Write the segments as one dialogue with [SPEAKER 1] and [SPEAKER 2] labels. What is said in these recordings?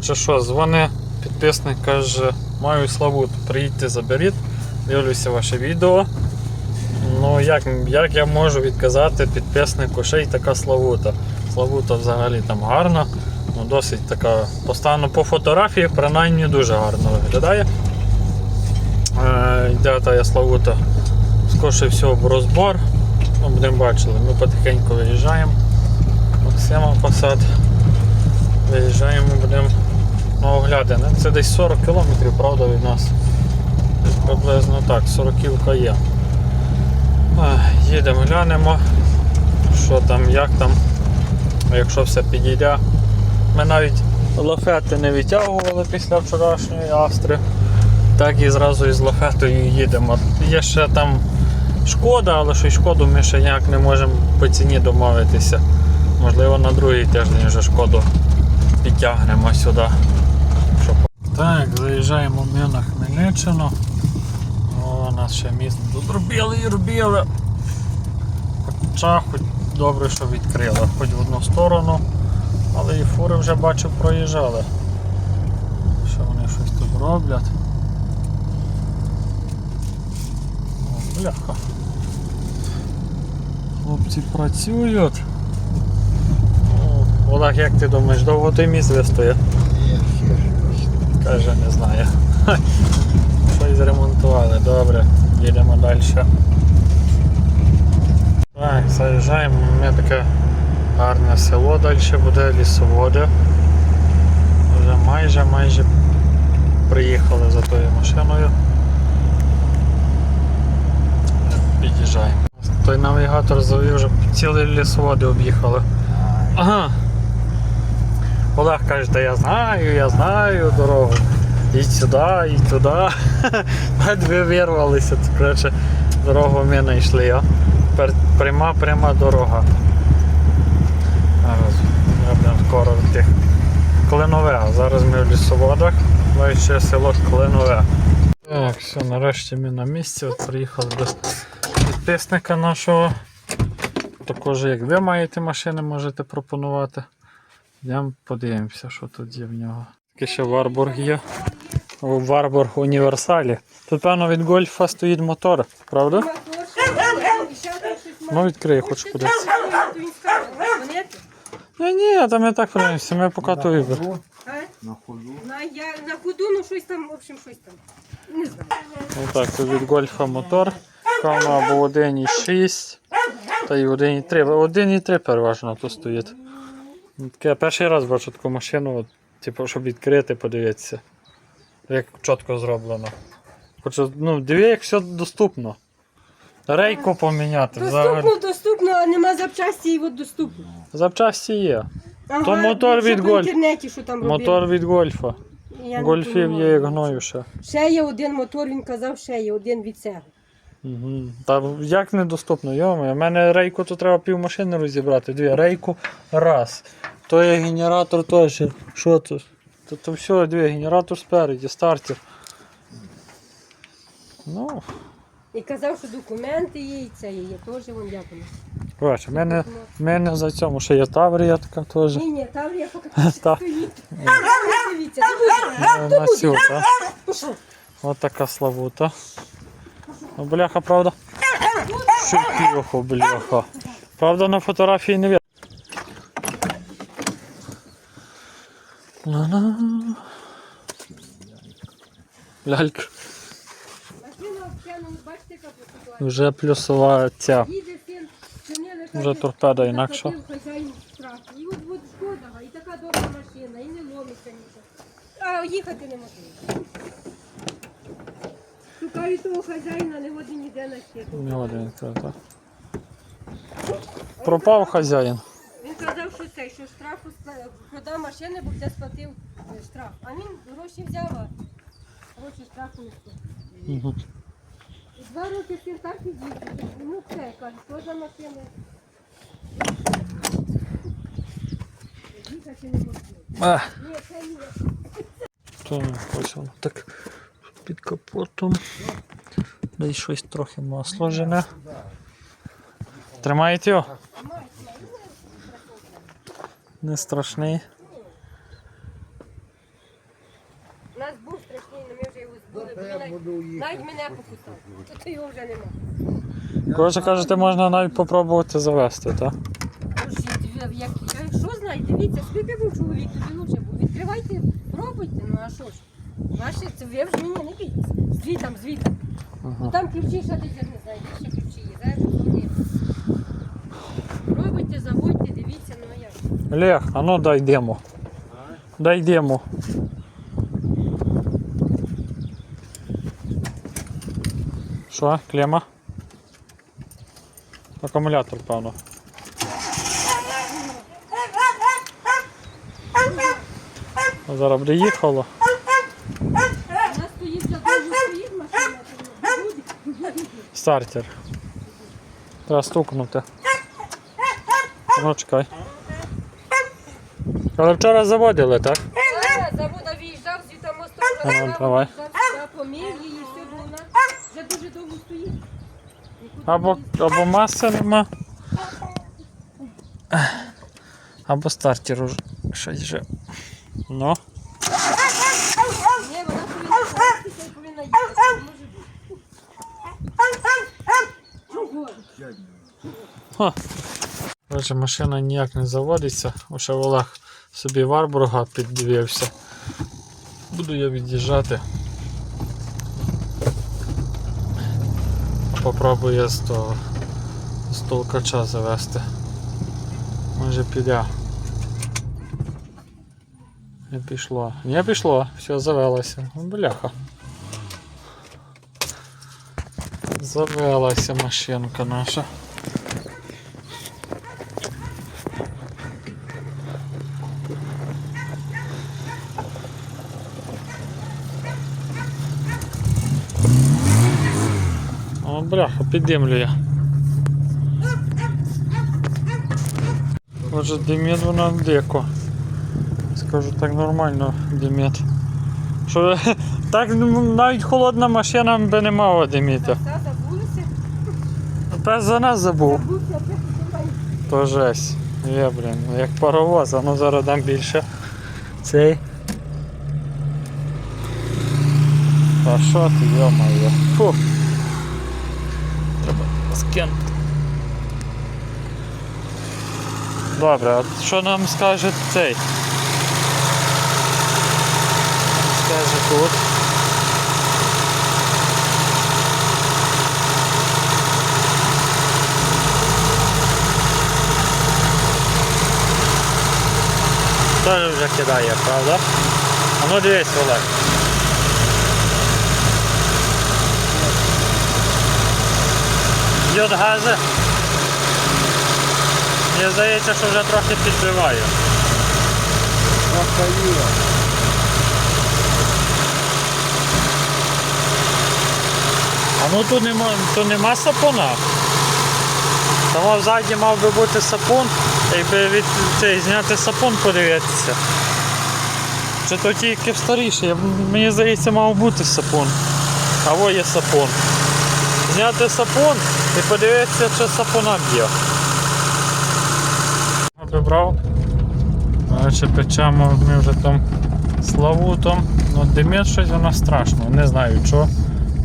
[SPEAKER 1] Коротше, що, дзвони підписник каже, маю славу, приїдьте заберіть. Дивлюся ваше відео. Ну як, як я можу відказати підписнику, ще й така славута. Славута взагалі там гарна, ну досить така постану по фотографії, принаймні дуже гарно виглядає. Е, йде та я славута. Скорше всього в розбор. Ну, будемо бачили, ми потихеньку виїжджаємо. Максима посад. Виїжджаємо, будемо на оглядини. Це десь 40 кілометрів, правда, від нас. Приблизно так, 40 кілка є. Їдемо, глянемо, що там, як там, якщо все підійде. Ми навіть лафети не відтягували після вчорашньої Австри. Так і зразу із лафетою їдемо. Є ще там шкода, але що й шкоду ми ще ніяк не можемо по ціні домовитися. Можливо, на другий тиждень вже шкоду підтягнемо сюди. Так, заїжджаємо ми на Хмельниччину. О, нас ще міст тут робили і робили. Хоча хоч добре, що відкрили, хоч в одну сторону, але і фури вже бачу проїжджали. Що вони щось тут роблять. О, бляха. Хлопці працюють. Олег, як ти думаєш, довго той міст вистоїть? Каже, не знаю. Щось зремонтували, добре, їдемо далі. Так, заїжджаємо, у мене таке гарне село, далі буде лісоводи. Вже майже майже приїхали за тою машиною. Під'їжджаємо. Той навігатор завів вже цілі лісоводи об'їхали. Ага. Олег каже, та я знаю, я знаю дорогу. Їдь сюди, їдь туди. Ви вирвалися. Коротше, дорогу ми знайшли. а. Пряма пряма дорога. Зараз ми будемо скоро в тих Клинове. Зараз ми в лісоводах. Далі ще село Клинове. Так, все, нарешті ми на місці. От приїхали до підписника нашого. Також, як ви маєте машини, можете пропонувати. Йдемо подивимося, що тут є в нього. Такий ще Варбург є. У Варбург універсалі. Тут, певно, від гольфа стоїть мотор, правда? Ну, відкрий, хочу подивитися. Ні, ні, там і так подивимося, ми поки то вибір.
[SPEAKER 2] На ходу.
[SPEAKER 3] На, я, на ходу, ну щось там, в общем, щось там. Не знаю.
[SPEAKER 1] Отак, тут від гольфа мотор. Кавно або 1,6 та й 1,3. 1,3 переважно тут стоїть. Я перший раз бачу таку машину, от, типу, щоб відкрити, подивитися. Як чітко зроблено. Хочу, ну, диви, як все доступно. Рейку поміняти взагалі.
[SPEAKER 3] Доступно, доступно, а нема запчасті і от доступно.
[SPEAKER 1] Запчасті є.
[SPEAKER 3] Ага,
[SPEAKER 1] То мотор
[SPEAKER 3] ну,
[SPEAKER 1] від
[SPEAKER 3] по
[SPEAKER 1] Гольф.
[SPEAKER 3] інтернеті, що там робили.
[SPEAKER 1] Мотор від гольфа.
[SPEAKER 3] Я
[SPEAKER 1] Гольфів є як гною ще.
[SPEAKER 3] Ще є один мотор, він казав, ще є один від цього.
[SPEAKER 1] Угу. Та як недоступно, йомо, у мене рейку то треба пів машини розібрати. Дві рейку раз. То є генератор теж. Що тут? То, то все, дві, генератор спереді, стартер. Ну,
[SPEAKER 3] І казав, що документи є, і це є. є. Теж як воно.
[SPEAKER 1] коротше, в мене, в мене за цьому ще є Таврія така теж.
[SPEAKER 3] Ні, ні, Таврія поки
[SPEAKER 1] Та.
[SPEAKER 3] стоїть. Дивіться, дивіться. Пішов.
[SPEAKER 1] Ось така славута. Ну, бляха, правда? Шипіху, бляха. Правда, на фотографії не. На-на. Лялька. Вже плюсова ця. Вже торпеда інакша.
[SPEAKER 3] заплатив хазяїн штраф. І от, от шкода, і така добра машина, і не ломиться нічого. А їхати неможливо. Шукаю хазяїна, не води ніде на.
[SPEAKER 1] Не один, та, та. Пропав хазяїн.
[SPEAKER 3] Він казав, що це, що штрафу спла- продав машини, бо вже сплатив е, штраф. А він гроші взяв, а гроші штрафу не сплатив.
[SPEAKER 1] Мгм.
[SPEAKER 3] І два роки син так і їздив. Ну це, каже, що за машина? Їхати не Ні, це ні.
[SPEAKER 1] то воно так під капотом. Десь щось трохи масло жене. Тримаєте його? Не страшний.
[SPEAKER 3] У нас був страшний, але ми вже його
[SPEAKER 2] я
[SPEAKER 3] навіть- мене покусав. Тут його вже нема.
[SPEAKER 1] Коротше кажете, можна навіть попробувати завести, так?
[SPEAKER 3] Як, я- що знаю, дивіться, скільки був чоловік, тобі лучше був. Відкривайте, пробуйте, ну а що ж. Ваші, це ви вже мені не бійтеся. Звітам, звітам. Ну там ключі ще десь я не знаю, де ще ключі є. Зараз позвонимо. Пробуйте, заводьте, дивіться, ну а як.
[SPEAKER 1] Олег, а ну дай демо. Дай демо. Що, клема? Акумулятор, певно. Зараз буде їхало.
[SPEAKER 3] У нас стоїть за довго стоїть машина, то буде.
[SPEAKER 1] Стартер. Треба стукнути. Ну, чекай. Але вчора заводили, так?
[SPEAKER 3] Зараз завода виїжджав, звідти мостом
[SPEAKER 1] давай.
[SPEAKER 3] виїжджав сюди, її, все, бо вона вже дуже довго стоїть.
[SPEAKER 1] Або, або маси нема. Або стартер уже щось вже. Ну.
[SPEAKER 3] Ні, вона повинна пластика і повинна їхати, не може бути.
[SPEAKER 1] Коротше, машина ніяк не заводиться. Уже Олег собі варбурга піддивився. Буду я від'їжджати. Попробую з того з толкача завести. Може піде. Не пішло. Не пішло, все завелося. Ну, Бляха. Завелася машинка наша. О, бляха, піддимлює. Може димить вона дико. Скажу так нормально димить. Що так ну, навіть холодна машина би не мала диміти.
[SPEAKER 3] Все.
[SPEAKER 1] Пес за нас забув. То жесть. Є, блін, як паровоз, а ну зараз дам більше. Цей. А що ти, йо-моє. Фу. Треба. Добре, а що нам скаже цей? Скаже тут. Теж вже кидає, правда? А ну дивись, Олег. Йод гази. Мені здається, що вже трохи підбиває.
[SPEAKER 2] Рафаїла.
[SPEAKER 1] А ну тут нема, тут нема сапуна. Тому ззаді мав би бути сапун, якби від цей, зняти сапун подивитися. Чи то тільки в старіше, мені здається, мав бути сапун. Або є сапун. Зняти сапун і подивитися, чи сапуна б'є. Вибрав. Коротше, печемо ми вже там славутом. Ну, димить щось воно страшно, не знаю чого.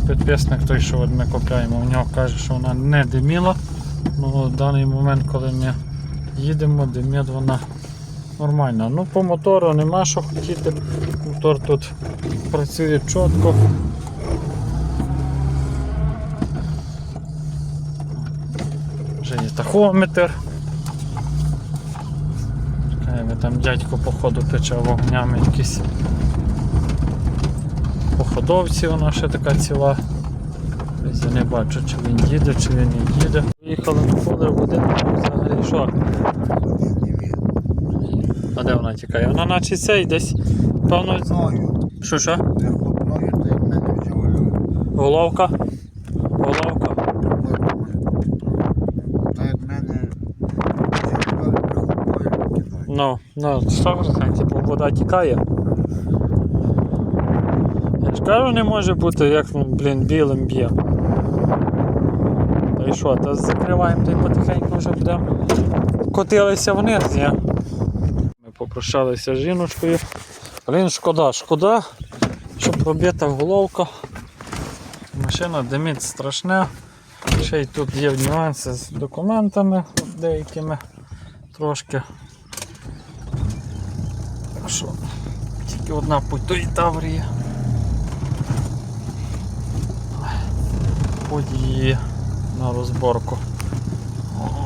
[SPEAKER 1] Підписник той, що ми купляємо, у нього каже, що вона не диміла. Ну, в даний момент, коли ми їдемо, димить вона нормально. Ну, по мотору нема що хотіти. Мотор тут працює чітко. Вже є тахометр. Чекаємо, там дядько походу пече вогнями якісь походовці, вона ще така ціла. Я не бачу, чи він їде, чи він не їде. Їхали на поле в один взагалі що? А де вона тікає? Вона наче цей десь, певно. Що що? Головка.
[SPEAKER 2] Та як мене вживаю, хлопною кидаю.
[SPEAKER 1] Ну, ну, 100%, типу вода тікає. Я ж кажу, не може бути, як ну, блін, білим б'є. Та й що, та закриваємо та й потихеньку вже будемо котилися вниз, ні? Ми попрощалися з жіночкою. Блін, шкода, шкода. Коротше, пробита головка. Машина димить страшне. Ще й тут є нюанси з документами деякими трошки. Так що тільки одна путь до Таврії. Путь її на розборку.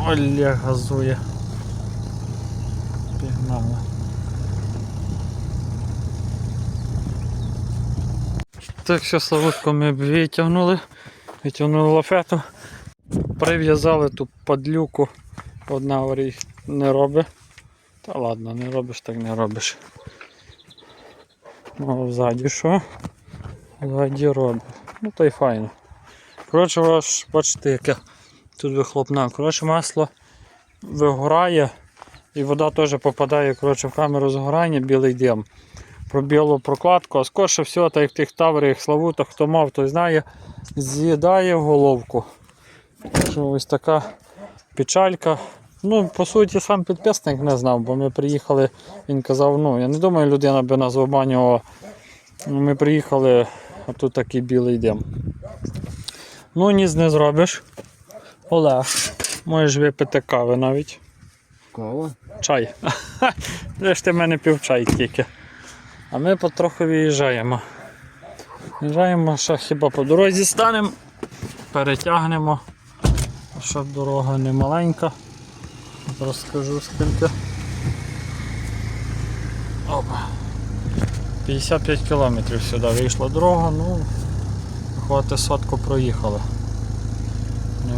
[SPEAKER 1] Олег газує. Пігнали. Так що Славутку ми витягнули, витягнули лафету, прив'язали ту падлюку, одна говорить не робить. Та ладно, не робиш, так не робиш. Ну а ззаді що? Ззаді робить. Ну то й файно. Коротше, ваш, бачите, яке тут вихлопна. Коротше, масло вигорає і вода теж попадає коротше, в камеру згорання, білий дим. Про білу прокладку, а скорше всього, так як в тих таврах славутах, хто мав, той знає, з'їдає головку. Що ось така печалька. Ну, по суті, сам підписник не знав, бо ми приїхали, він казав, ну, я не думаю, людина би нас обманювала. Ми приїхали, а тут такий білий дим. Ну, ніц не зробиш. Олег, можеш випити кави навіть.
[SPEAKER 2] Кого?
[SPEAKER 1] Чай. Де ж ти в мене пів чай тільки. А ми потроху виїжджаємо. Виїжджаємо, ще хіба по дорозі станемо, перетягнемо, щоб дорога не маленька. Зараз скажу скільки. Опа. 55 кілометрів сюди вийшла дорога, ну хватить сотку проїхали. Ну,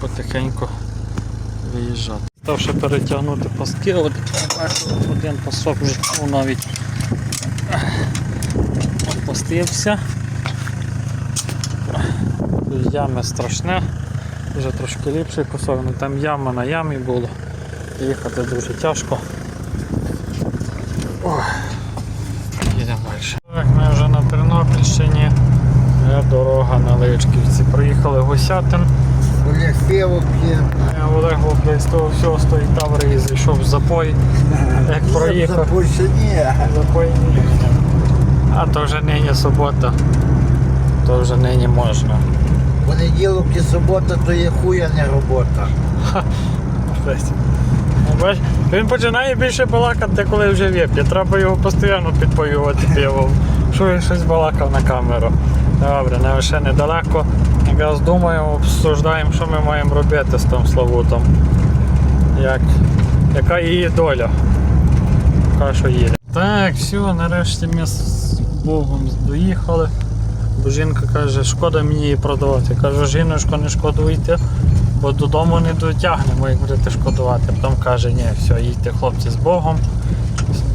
[SPEAKER 1] Потихеньку виїжджати. Став перетягнути пастки, от один пасок вже ну, навіть опустився. Ями страшне, вже трошки ліпший кусок, ну там яма на ямі було. Їхати дуже тяжко. Ой. Їдемо далі. Так, ми вже на Тернопільщині. Е, Дорога на Личківці. Приїхали Гусятин.
[SPEAKER 2] Олег пиво п'є.
[SPEAKER 1] Я Олег з того всього з тої таври і зайшов в запой. Як проїхав.
[SPEAKER 2] Запущені.
[SPEAKER 1] Запой ні. А то вже нині субота. То вже нині можна.
[SPEAKER 2] Понеділок і субота то є хуя не робота.
[SPEAKER 1] Бач, Він починає більше балакати, коли вже вип'є. Треба його постійно підпоювати пивом. Що він щось балакав на камеру. Добре, не ще недалеко. Якраз думаємо, обсуждаємо, що ми маємо робити з тим Славутом. Як, яка її доля. Поки що їде. Так, все, нарешті ми з Богом доїхали. Бо жінка каже, шкода мені її продавати. Кажу, жіночко, не шкодуйте, бо додому не дотягнемо, як будете шкодувати. Потім каже, ні, все, їдьте хлопці з Богом,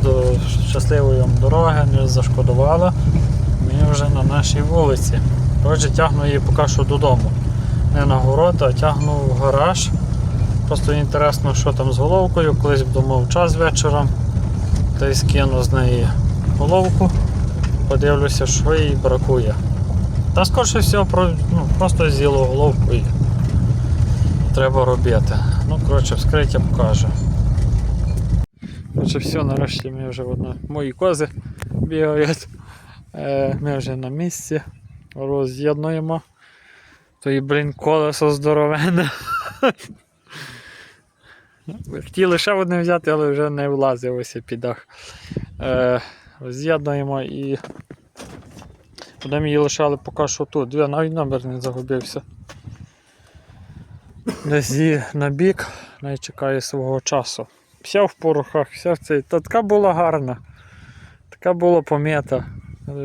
[SPEAKER 1] до щасливої вам дороги, не зашкодувала. Ми вже на нашій вулиці. Коротше, тягну її поки що додому. Не на город, а тягну в гараж. Просто інтересно, що там з головкою. Колись б думав час вечором. Та й скину з неї головку. Подивлюся, що їй бракує. Та скорше всього ну, просто з'їло головку і треба робити. Ну, коротше, вскриття покаже. Коротше, все, нарешті ми вже одно. Мої кози бігають. Е, ми вже на місці. Роз'єднуємо. То блін, колесо здоровенне. Хотіли ще одне взяти, але вже не влазив ось під дах. Е, роз'єднуємо і будемо її лишали поки що тут. Дві, навіть номер не загубився. Десь на бік, навіть чекає свого часу. Вся в порохах, вся в цей. Та така була гарна. Така була помета.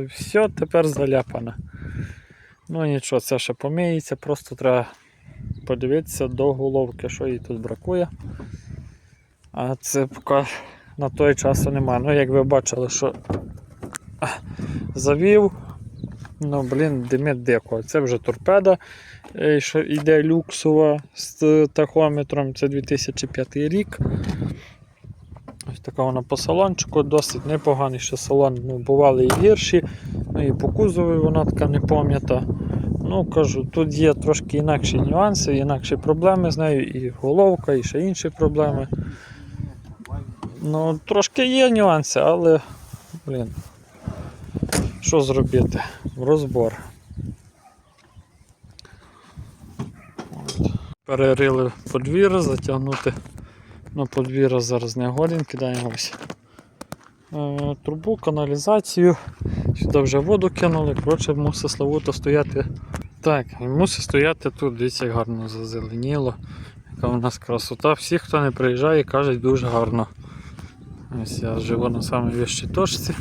[SPEAKER 1] Все тепер заляпане. Ну нічого, це ще поміється, просто треба подивитися до головки, що їй тут бракує. А це поки на той часу немає. Ну, як ви бачили, що завів. Ну, блін, димить дико. Це вже торпеда, е, що йде люксова з тахометром. Це 2005 рік. Ось така вона по салончику, досить непоганий ще салон. Ну, бували і гірші. Ну і по кузові вона така не пам'ята. Ну, кажу, тут є трошки інакші нюанси, інакші проблеми з нею, і головка, і ще інші проблеми. Ну, трошки є нюанси, але, блін. Що зробити? Розбор. Перерили подвір'я, затягнути на подвір'я зараз не годин, кидаємо е, трубу, каналізацію. Сюди вже воду кинули, коротше, мусить Славута стояти. Так, мусить стояти тут, дивіться, як гарно зазеленіло. Яка у нас красота. Всі, хто не приїжджає, кажуть дуже гарно. Ось я живу на самій вищій точці.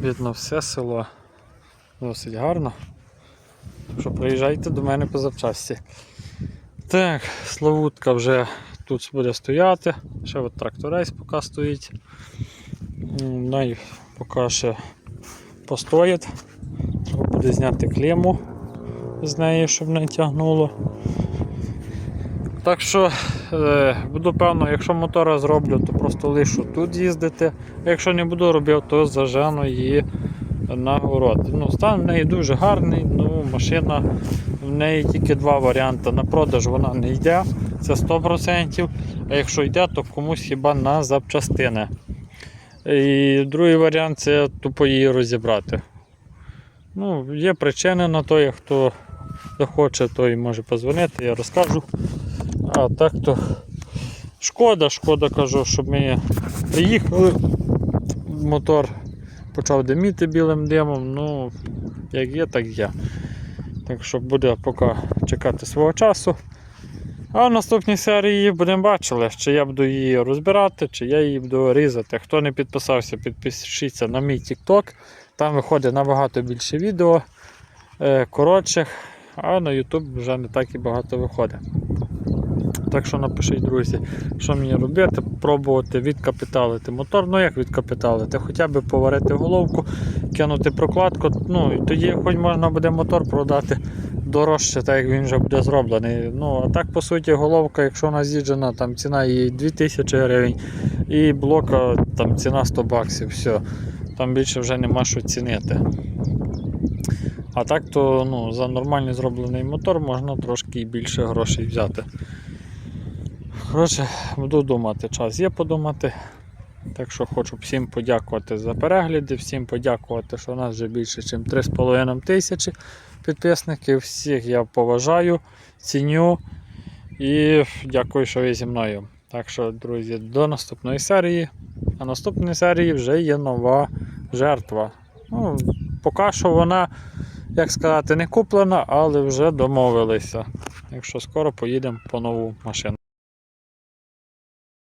[SPEAKER 1] Видно все село. Досить гарно. Що приїжджайте до мене по запчасті. Так, Славутка вже тут буде стояти. Ще от тракторейс поки стоїть. Най поки ще постоїть. Треба буде зняти клему з неї, щоб не тягнуло. Так що е, буду певно, якщо мотора зроблю, то просто лишу тут їздити. А якщо не буду робити, то зажену її на город. Ну, стан в неї дуже гарний, ну, машина в неї тільки два варіанти. На продаж вона не йде, це 100%. А якщо йде, то комусь хіба на запчастини. І другий варіант це тупо її розібрати. Ну, є причини на то, хто захоче, той може позвонити, я розкажу. А так то шкода, шкода кажу, щоб ми приїхали. Мотор почав диміти білим димом, ну, як є, так є. Так що буде поки чекати свого часу. А в наступній серії будемо бачили, чи я буду її розбирати, чи я її буду різати. Хто не підписався, підпишіться на мій TikTok. Там виходить набагато більше відео е, коротших, а на YouTube вже не так і багато виходить. Так що напишіть, друзі, що мені робити, пробувати відкапіталити мотор. Ну як відкапіталити? Хоча б поварити головку, кинути прокладку. Ну і тоді хоч можна буде мотор продати дорожче, так як він вже буде зроблений. Ну, а так, по суті, головка, якщо вона з'їжджена, там ціна її 2000 гривень, і блока там ціна 100 баксів, все. Там більше вже нема що цінити. А так то ну, за нормальний зроблений мотор можна трошки більше грошей взяти. Коротше, буду думати, час є подумати. Так що хочу всім подякувати за перегляди, всім подякувати, що у нас вже більше, ніж 3,5 тисячі підписників. Всіх я поважаю, ціню і дякую, що ви зі мною. Так що, друзі, до наступної серії. А наступної серії вже є нова жертва. Ну, поки що вона, як сказати, не куплена, але вже домовилися. Якщо скоро поїдемо по нову машину.